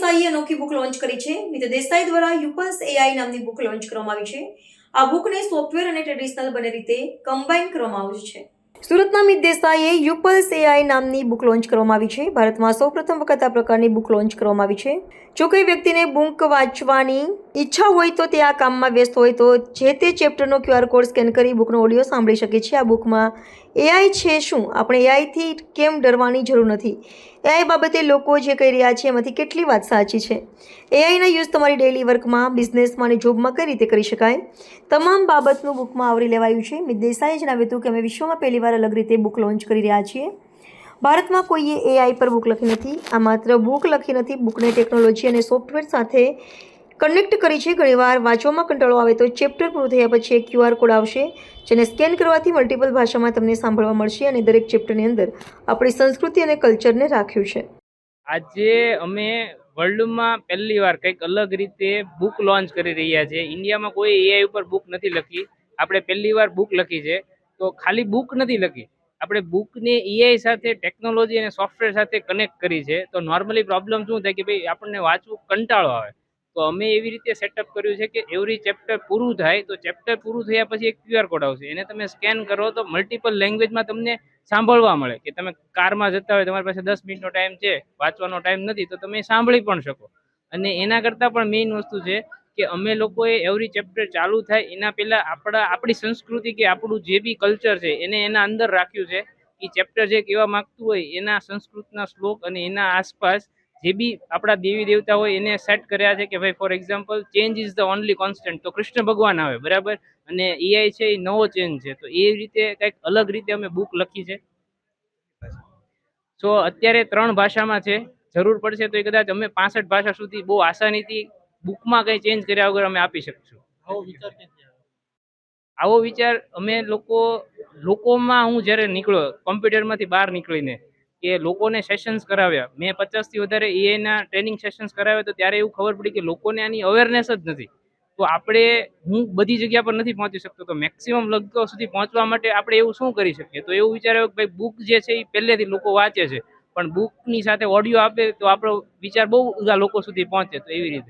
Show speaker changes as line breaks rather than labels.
દેસાઈએ અનોખી book launch કરી છે. મિત દેસાઈ દ્વારા યુપલ્સ એઆઈ નામની બુક લોન્ચ કરવામાં આવી છે. આ બુકને સોફ્ટવેર અને ટ્રેડિશનલ બંને રીતે કમ્બાઈન કરવામાં આવ્યું છે. સુરતના મિત દેસાઈએ યુપલ્સ એઆઈ નામની બુક લોન્ચ કરવામાં આવી છે. ભારતમાં સૌપ્રથમ વખત આ પ્રકારની બુક લોન્ચ કરવામાં આવી છે. જો કોઈ વ્યક્તિને બુક વાંચવાની ઈચ્છા હોય તો તે આ કામમાં વ્યસ્ત હોય તો જે તે ચેપ્ટરનો ક્યુઆર કોડ સ્કેન કરી બુકનો ઓડિયો સાંભળી શકે છે. આ બુકમાં એઆઈ છે શું? આપણે એઆઈથી કેમ ડરવાની જરૂર નથી? એઆઈ બાબતે લોકો જે કહી રહ્યા છે એમાંથી કેટલી વાત સાચી છે? એઆઈના યુઝ તમારી ડેઇલી વર્કમાં બિઝનેસમાં અને જોબમાં કઈ રીતે કરી શકાય? તમામ બાબતનું બુકમાં આવરી લેવાયું છે. મિત દેસાઈએ જણાવ્યું હતું કે અમે વિશ્વમાં પહેલીવાર અલગ રીતે બુક લોન્ચ કરી રહ્યા છીએ. ભારતમાં કોઈએ એઆઈ પર બુક લખી નથી. આ માત્ર બુક લખી નથી, બુકને ટેકનોલોજી અને સોફ્ટવેર સાથે કનેક્ટ કરી છે. ઘણીવાર વાંચવામાં કંટાળો આવે તો ચેપ્ટર પૂરું થયા પછી એક ક્યુઆર કોડ આવશે, જેને સ્કેન કરવાથી મલ્ટિપલ ભાષામાં તમને સાંભળવા મળશે અને દરેક ચેપ્ટરની અંદર આપણી સંસ્કૃતિ અને કલ્ચરને રાખ્યું છે.
આજે અમે વર્લ્ડમાં પહેલી વાર કંઈક અલગ રીતે બુક લોન્ચ કરી રહ્યા છે. ઇન્ડિયામાં કોઈ એઆઈ ઉપર બુક નથી લખી. આપણે પહેલી વાર બુક લખી છે. તો ખાલી બુક નથી લખી. આપણે બુકને એઆઈ સાથે, ટેકનોલોજી અને સોફ્ટવેર સાથે કનેક્ટ કરી છે. તો નોર્મલી પ્રોબ્લેમ શું થાય કે ભાઈ આપણને વાંચવું કંટાળો આવે. તો અમે એવી રીતે સેટઅપ કર્યું છે કે એવરી ચેપ્ટર પૂરું થાય તો ચેપ્ટર પૂરું થયા પછી એક ક્યુઆર કોડ આવશે. એને તમે સ્કેન કરો તો મલ્ટિપલ લેંગ્વેજમાં તમને સાંભળવા મળે કે તમે કારમાં જતા હોય, તમારી પાસે દસ મિનિટનો ટાઈમ છે, વાંચવાનો ટાઈમ નથી, તો તમે સાંભળી પણ શકો. અને એના કરતાં પણ મેઇન વસ્તુ છે કે અમે લોકોએ એવરી ચેપ્ટર ચાલુ થાય, એના પહેલાં આપણા, આપણી સંસ્કૃતિ કે આપણું જે બી કલ્ચર છે, એને એના અંદર રાખ્યું છે. એ ચેપ્ટર જે કહેવા માંગતું હોય, એના સંસ્કૃતના શ્લોક અને એના આસપાસ જે બી આપણા દેવી દેવતા હોય એને સેટ કર્યા છે કે ભાઈ for example change is the only constant તો કૃષ્ણ ભગવાન આવે બરાબર? અને એઆઈ છે એ નવો ચેન્જ છે. તો એ રીતે કંઈક અલગ રીતે અમે બુક લખી છે. સો અત્યારે ત્રણ ભાષામાં છે. જરૂર પડશે તો એ કદાચ અમે પાસઠ ભાષા સુધી બહુ આસાનીથી બુકમાં કંઈ ચેન્જ કર્યા વગર અમે આપી શકશું.
આવો વિચાર
આવો વિચાર અમે લોકો લોકોમાં હું જ્યારે નીકળ્યો કોમ્પ્યુટરમાંથી બહાર નીકળીને કે લોકોને સેશન્સ કરાવ્યા. મેં પચાસથી વધારે એઆઈના ટ્રેનિંગ સેશન્સ કરાવ્યા તો ત્યારે એવું ખબર પડી કે લોકોને આની અવેરનેસ જ નથી. તો આપણે, હું બધી જગ્યા પર નથી પહોંચી શકતો. તો મેક્સિમમ લોકો સુધી પહોંચવા માટે આપણે એવું શું કરી શકીએ? તો એવું વિચાર્યો કે ભાઈ બુક જે છે એ પહેલેથી લોકો વાંચે છે. પણ બુકની સાથે ઓડિયો આપે તો આપણો વિચાર બહુ બધા લોકો સુધી પહોંચે તો એવી રીતે.